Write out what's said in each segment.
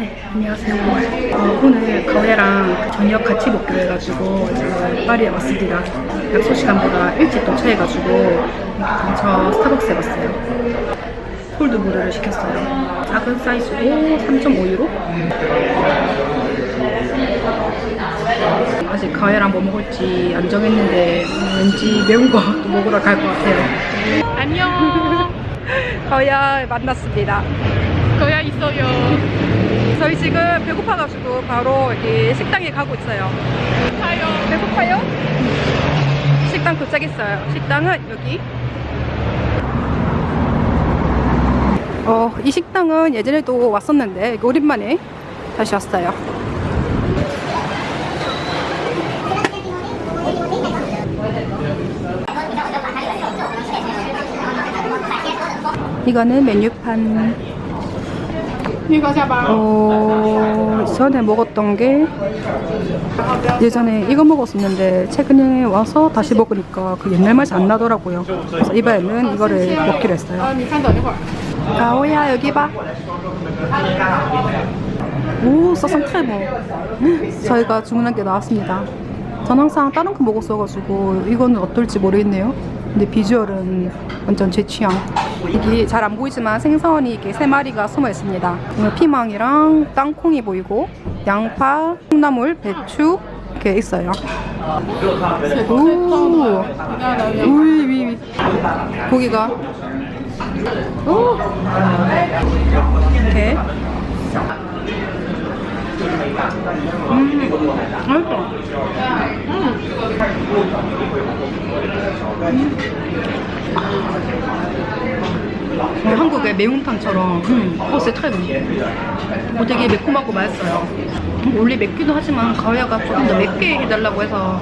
네, 안녕하세요. 어, 오늘 가오야랑 저녁 같이 먹기로 해가지고 파리에 왔습니다. 약속 시간보다 일찍 도착해가지고 근처 스타벅스에 왔어요. 콜드브루를 시켰어요. 작은 사이즈고 3.5유로? 아직 가오야랑 뭐 먹을지 안 정했는데 왠지 매운 거또 먹으러 갈 것 같아요. 안녕. 가오야 만났습니다. 거야 있어요. 저희 지금 배고파가지고 바로 여기 식당에 가고 있어요. 타요. 배고파요? 식당 도착했어요. 식당은 여기. 어, 이 식당은 예전에도 왔었는데 오랜만에 다시 왔어요. 이거는 메뉴판. 어, 전에 먹었던 게 예전에 이거 먹었었는데 최근에 와서 다시 먹으니까 그 옛날 맛이 안 나더라고요. 그래서 이번에는 이거를 먹기로 했어요. 가오야 여기 봐. 오, 서산 크레모. 뭐. 저희가 주문한 게 나왔습니다. 전 항상 다른 거 먹었어가지고 이거는 어떨지 모르겠네요. 근데 비주얼은 완전 제 취향. 이게 잘 안 보이지만 생선이 이렇게 세 마리가 숨어 있습니다. 피망이랑 땅콩이 보이고 양파, 콩나물, 배추 이렇게 있어요. 오, 우이, 위, 위. 고기가 오. 이렇게. 음, 맛있어. 음. 한국의 매운탕처럼 음, 어, 세트레 어, 되게 매콤하고 맛있어요. 음, 원래 맵기도 하지만 가야가 조금 더 맵게 해달라고 해서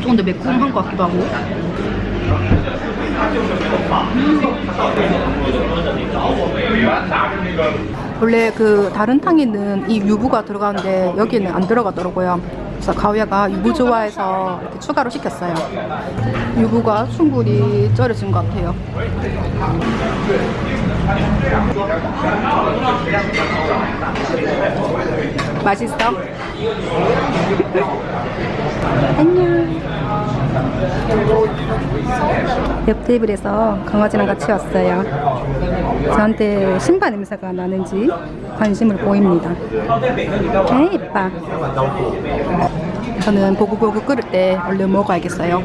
조금 더 매콤한 것 같기도 하고. 원래 그 다른 탕에는 이 유부가 들어가는데 여기는 안 들어가더라고요. 그래서 가오야가 유부 좋아해서 이렇게 추가로 시켰어요. 유부가 충분히 쩔어진 것 같아요. 맛있어? 안녕. 옆 테이블에서 강아지랑 같이 왔어요. 저한테 신발 냄새가 나는지 관심을 보입니다. 에이, 이뻐. 저는 보글보글 끓을 때 얼른 먹어야겠어요.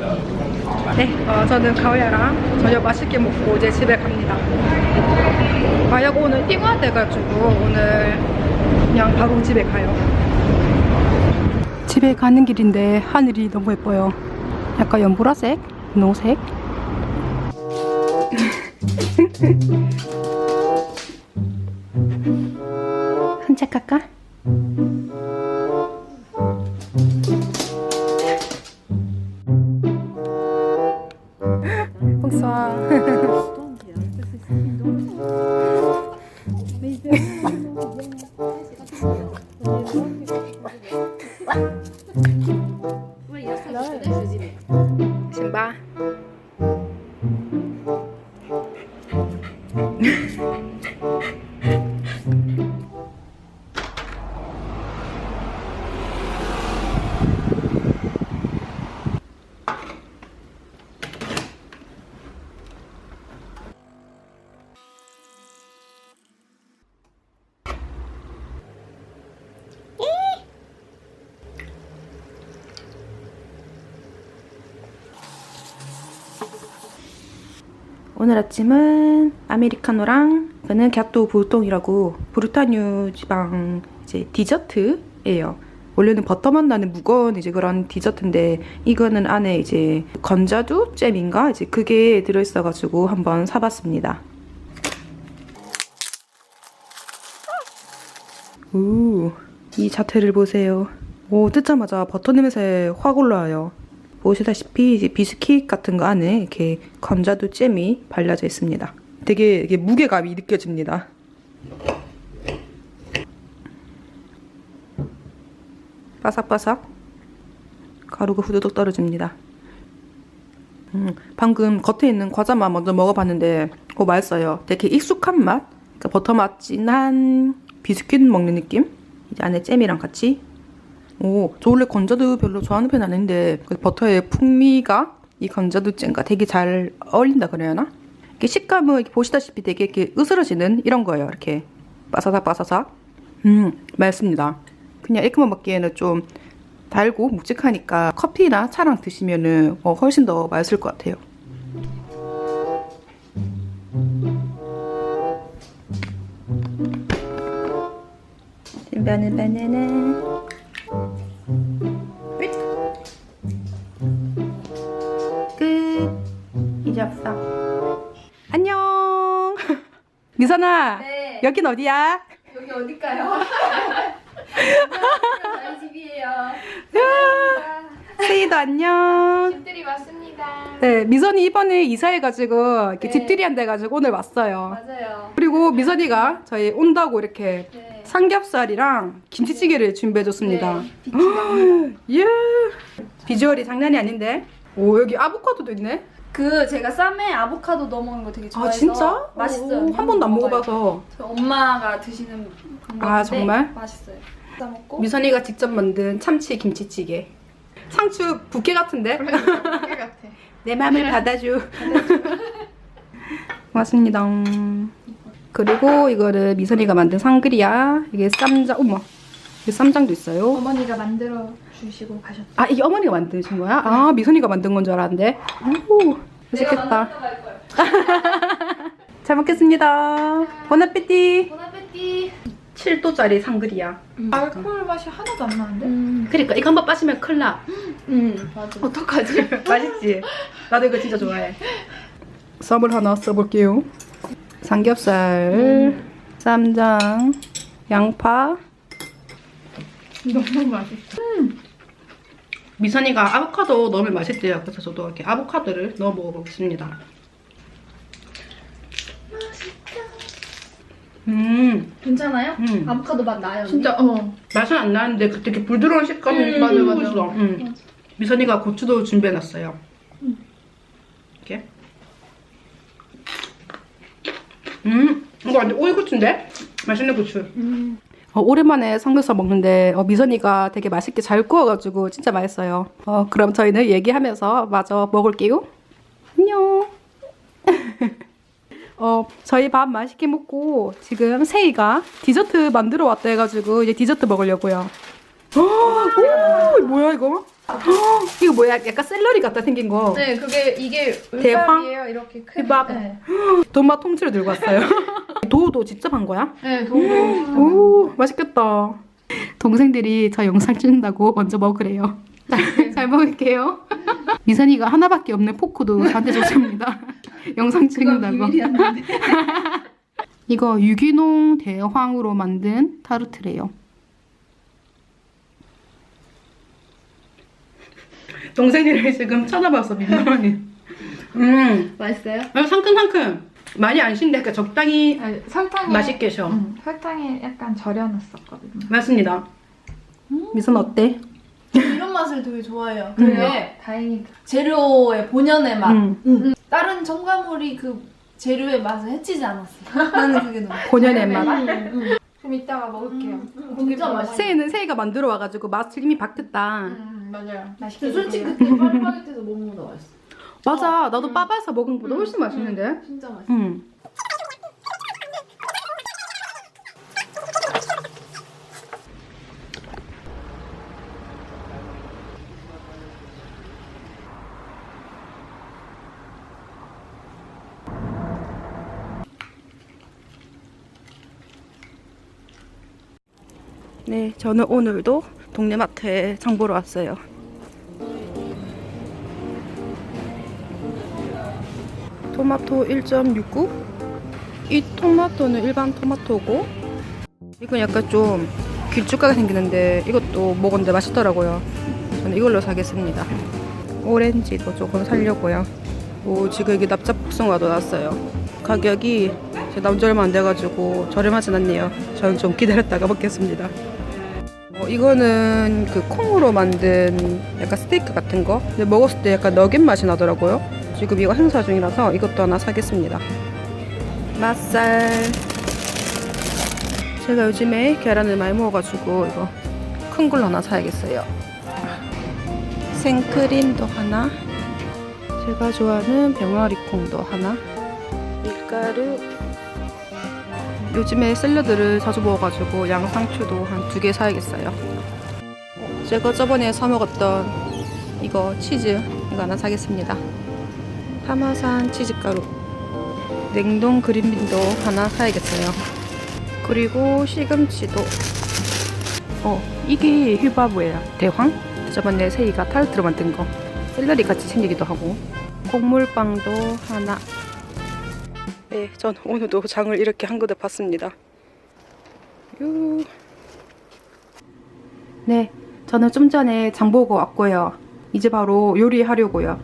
네, 어, 저는 가오야랑 저녁 맛있게 먹고 이제 집에 갑니다. 가오야가 오늘 띵화 돼가지고 오늘 그냥 바로 집에 가요. 집에 가는 길인데 하늘이 너무 예뻐요. 약간 연보라색, 노색. 산책할까? 신 오늘 아침은 아메리카노랑 이거는 갸또 불똥이라고 브루타뉴 지방 이제 디저트예요. 원래는 버터맛 나는 무거운 이제 그런 디저트인데 이거는 안에 이제 건자두 잼인가 이제 그게 들어있어가지고 한번 사봤습니다. 오, 이 자태를 보세요. 오, 뜯자마자 버터 냄새 확 올라와요. 보시다시피 이제 비스킷 같은 거 안에 이렇게 건자두 잼이 발려져 있습니다. 되게 이게 무게감이 느껴집니다. 바삭바삭 가루가 후두둑 떨어집니다. 음, 방금 겉에 있는 과자만 먼저 먹어봤는데 어 맛있어요. 되게 익숙한 맛, 그러니까 버터 맛 진한 비스킷 먹는 느낌? 이제 안에 잼이랑 같이. 오, 저 원래 건자두 별로 좋아하는 편 아닌데 그 버터의 풍미가 이 건자두 잼과 되게 잘 어울린다 그래야 하나? 이렇게 식감은 이렇게 보시다시피 되게 이렇게 으스러지는 이런 거예요. 이렇게 바사삭 바사삭. 음, 맛있습니다. 그냥 이렇게만 먹기에는 좀 달고 묵직하니까 커피나 차랑 드시면은 어, 훨씬 더 맛있을 것 같아요. 바나나 바나나 없어 안녕 미선아 네. 여긴 어디야? 여기 어딜까요? 저희 집이에요. 세이도 안녕 집들이 왔습니다. 네 미선이 이번에 이사해가지고 이렇게 네. 집들이 한다 해가지고 오늘 왔어요 맞아요. 그리고 미선이가 저희 온다고 이렇게 네. 삼겹살이랑 김치찌개를 준비해줬습니다 네, 예 비주얼이 장난이 아닌데 오 여기 아보카도도 있네 그 제가 쌈에 아보카도 넣어 먹는 거 되게 아 좋아해서 진짜? 맛있어요. 오, 한 번도 안 먹어봐요. 먹어봐서 저희 엄마가 드시는 방법인데 아, 정말? 맛있어요. 싸 먹고 미선이가 직접 만든 참치 김치찌개 상추 부케 같은데? 같아. 내 맘을 받아줘 고맙습니다 그리고 이거를 미선이가 만든 상그리야 이게 쌈장 어머 이게 쌈장도 있어요 어머니가 만들어 주시고 가셨죠. 아 이게 어머니가 만드신 거야? 아 미선이가 만든 건 줄 알았는데 오 맛있겠다 잘 먹겠습니다 보나페티 보나페티. 7도짜리 상그리야 알코올 맛이 하나도 안 나는데? 음, 그러니까 이거 한 번 빠시면 큰일 나 음, 맞아. 어떡하지? 맛있지? 나도 이거 진짜 좋아해. 쌈을 하나 써볼게요. 삼겹살, 쌈장, 양파. 너무 맛있어. 미선이가 아보카도 넣으면 맛있대요. 그래서 저도 이렇게 아보카도를 넣어 먹어보겠습니다. 음, 괜찮아요? 음. 아보카도 맛 나요. 언니? 진짜 어. 맛은 안 나는데 그 되게 부드러운 식감이 음, 맞아, 맞아, 맞아. 있어. 음. 미선이가 고추도 준비해놨어요. 이렇게. 음, 이거 완전 오이 고추인데? 맛있는 고추. 음. 어, 오랜만에 삼겹살 먹는데 어, 미선이가 되게 맛있게 잘 구워가지고 진짜 맛있어요. 어, 그럼 저희는 얘기하면서 마저 먹을게요. 안녕. 어, 저희 밥 맛있게 먹고 지금 세이가 디저트 만들어 왔다 해가지고 이제 디저트 먹으려고요. 어, 오, 뭐야 이거? 어, 이거 뭐야? 약간 샐러리 같다 생긴 거. 네, 그게 이게 대황? 을밥이에요. 이렇게 큰. 을밥. 네, 돈맛 통째로 들고 왔어요. 도우도 직접 한 거야? 네 동동. 오 맛있겠다. 동생들이 저 영상 찍는다고 먼저 먹으래요. 잘 먹을게요. 미선이가 하나밖에 없는 포크도 저한테 줬습니다. 영상 찍는다고. 이거 유기농 대황으로 만든 타르트래요. 동생들이 지금 쳐다봐서 민망하네. 음, 맛있어요? 아, 상큼상큼. 많이 안 신데 그러니까 적당히 아니, 설탕이 맛있게 셔. 응, 설탕이 약간 절여놨었거든요. 맞습니다. 미선 어때? 이런 맛을 되게 좋아해요. 음. 그게 다행히 재료의 본연의 맛. 음. 음. 다른 첨가물이 그 재료의 맛을 해치지 않았어. 나는 그게 너무. 본연의 맛. 좀 이따가 먹을게요. 진짜 맛있어. 새해는 새해가 만들어 와가지고 맛을 이미 박됐다. 음, 맞아요. 맛있게 솔직히. 그때 파리바게트에서 먹는 거보다 맛있어. 맞아, 나도 빠바에서 먹은 것보다 훨씬 맛있는데. 진짜 맛있어. 음. 네, 저는 오늘도 동네 마트에 장 보러 왔어요. 토마토 1.69. 이 토마토는 일반 토마토고 이건 약간 좀 길쭉하게 생기는데 이것도 먹었는데 맛있더라고요. 저는 이걸로 사겠습니다. 오렌지도 조금 살려고요. 오 지금 여기 납작 복숭아도 나왔어요. 가격이 제지 얼마 안 돼가지고 저렴하진 않네요. 저는 좀 기다렸다가 먹겠습니다. 어, 이거는 그 콩으로 만든 약간 스테이크 같은 거. 근데 먹었을 때 약간 너겟 맛이 나더라고요. 지금 이거 행사 중이라서 이것도 하나 사겠습니다. 맛살. 제가 요즘에 계란을 많이 먹어가지고 이거 큰 걸로 하나 사야겠어요. 생크림도 하나. 제가 좋아하는 병아리 콩도 하나. 밀가루. 요즘에 샐러드를 자주 먹어가지고 양상추도 한 두 개 사야겠어요. 어, 제가 저번에 사 먹었던 이거 치즈 이거 하나 사겠습니다. 파마산 치즈가루. 냉동 그린빈도 하나 사야겠어요. 그리고 시금치도. 어, 이게 휘바브예요. 대황? 저번에 세이가 타르트로 만든 거. 샐러리 같이 생기기도 하고. 곡물빵도 하나. 네, 전 오늘도 장을 이렇게 한 그릇 봤습니다. 유. 네, 저는 좀 전에 장 보고 왔고요. 이제 바로 요리하려고요.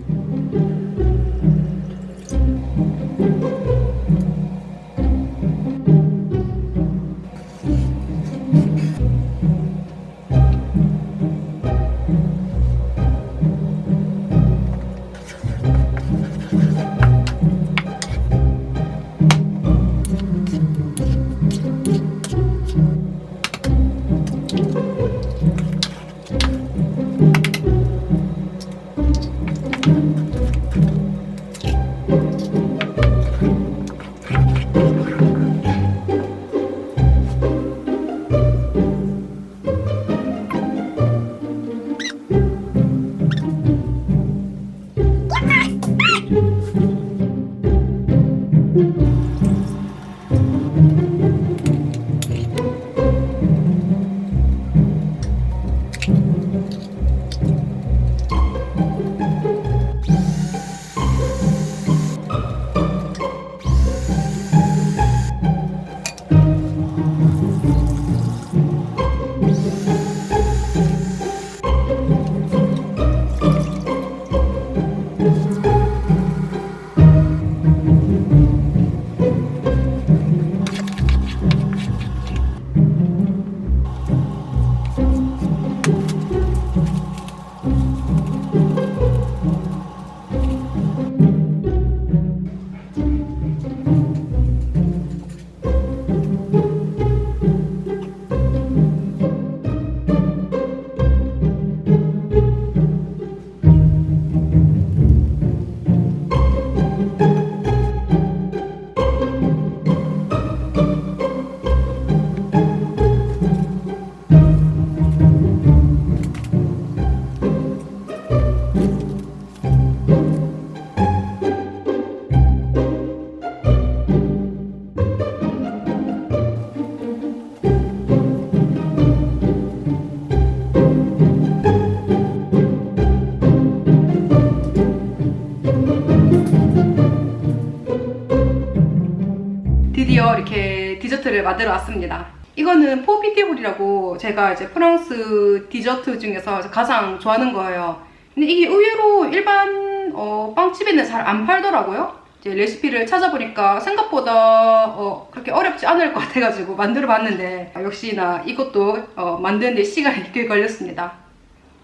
디저트를 만들어 왔습니다. 이거는 포피티홀이라고 제가 이제 프랑스 디저트 중에서 가장 좋아하는 거예요. 근데 이게 의외로 일반 어, 빵집에는 잘 안 팔더라고요. 이제 레시피를 찾아보니까 생각보다 어, 그렇게 어렵지 않을 것 같아가지고 만들어 봤는데 역시나 이것도 어, 만드는데 시간이 꽤 걸렸습니다.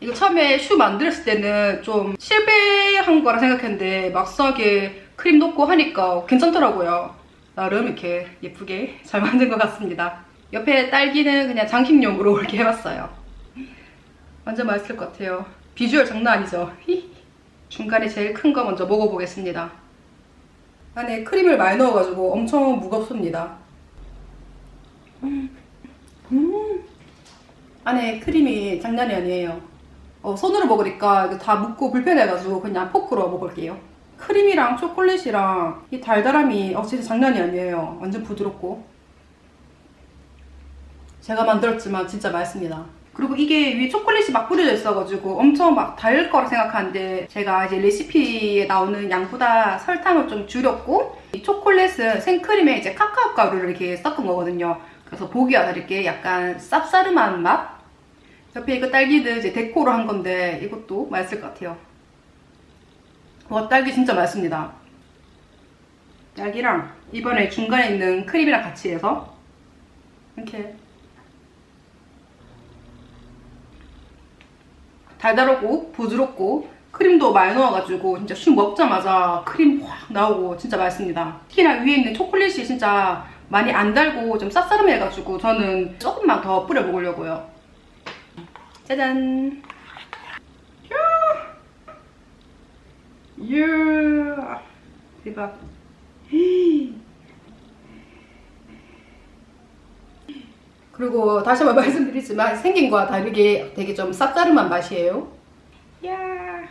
이거 처음에 슈 만들었을 때는 좀 실패한 거라 생각했는데 막상하게 크림 넣고 하니까 괜찮더라고요. 나름 이렇게 예쁘게 잘 만든 것 같습니다. 옆에 딸기는 그냥 장식용으로 이렇게 해봤어요. 완전 맛있을 것 같아요. 비주얼 장난 아니죠? 중간에 제일 큰 거 먼저 먹어보겠습니다. 안에 크림을 많이 넣어가지고 엄청 무겁습니다. 음. 음. 안에 크림이 장난이 아니에요. 어, 손으로 먹으니까 다 묻고 불편해가지고 그냥 포크로 먹을게요. 크림이랑 초콜릿이랑 이 달달함이 어 진짜 장난이 아니에요. 완전 부드럽고. 제가 만들었지만 진짜 맛있습니다. 그리고 이게 위에 초콜릿이 막 뿌려져 있어가지고 엄청 막 달 거라 생각하는데 제가 이제 레시피에 나오는 양보다 설탕을 좀 줄였고 이 초콜릿은 생크림에 이제 카카오 가루를 이렇게 섞은 거거든요. 그래서 보기와 다르게 약간 쌉싸름한 맛? 옆에 이거 딸기는 이제 데코로 한 건데 이것도 맛있을 것 같아요. 와 딸기 진짜 맛있습니다. 딸기랑 이번에 중간에 있는 크림이랑 같이 해서 이렇게 달달하고 부드럽고 크림도 많이 넣어가지고 진짜 술 먹자마자 크림 확 나오고 진짜 맛있습니다. 특히나 위에 있는 초콜릿이 진짜 많이 안 달고 좀 쌉싸름해가지고 저는 조금만 더 뿌려 먹으려고요. 짜잔. 이야. 대박. 그리고 다시 한번 말씀드리지만 생긴 거와 다르게 되게 좀 쌉싸름한 맛이에요. 이야.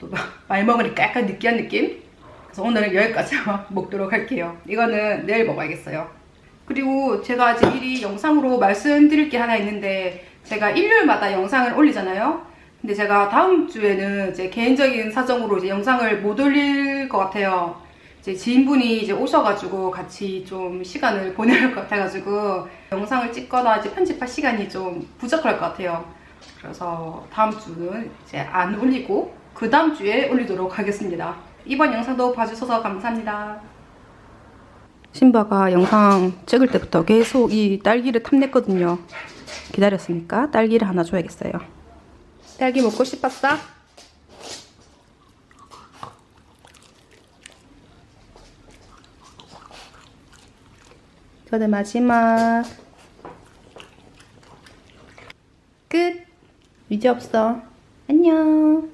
또 많이 먹으니까 약간 느끼한 느낌? 그래서 오늘은 여기까지 먹도록 할게요. 이거는 내일 먹어야겠어요. 그리고 제가 이제 미리 영상으로 말씀드릴 게 하나 있는데 제가 일요일마다 영상을 올리잖아요. 근데 제가 다음 주에는 제 개인적인 사정으로 이제 영상을 못 올릴 것 같아요. 이제 지인분이 이제 오셔가지고 같이 좀 시간을 보낼 것 같아가지고 영상을 찍거나 이제 편집할 시간이 좀 부족할 것 같아요. 그래서 다음 주는 이제 안 올리고 그 다음 주에 올리도록 하겠습니다. 이번 영상도 봐주셔서 감사합니다. 신바가 영상 찍을 때부터 계속 이 딸기를 탐냈거든요. 기다렸으니까 딸기를 하나 줘야겠어요. 딸기 먹고 싶었어? 저는 마지막 끝. 이제 없어. 안녕.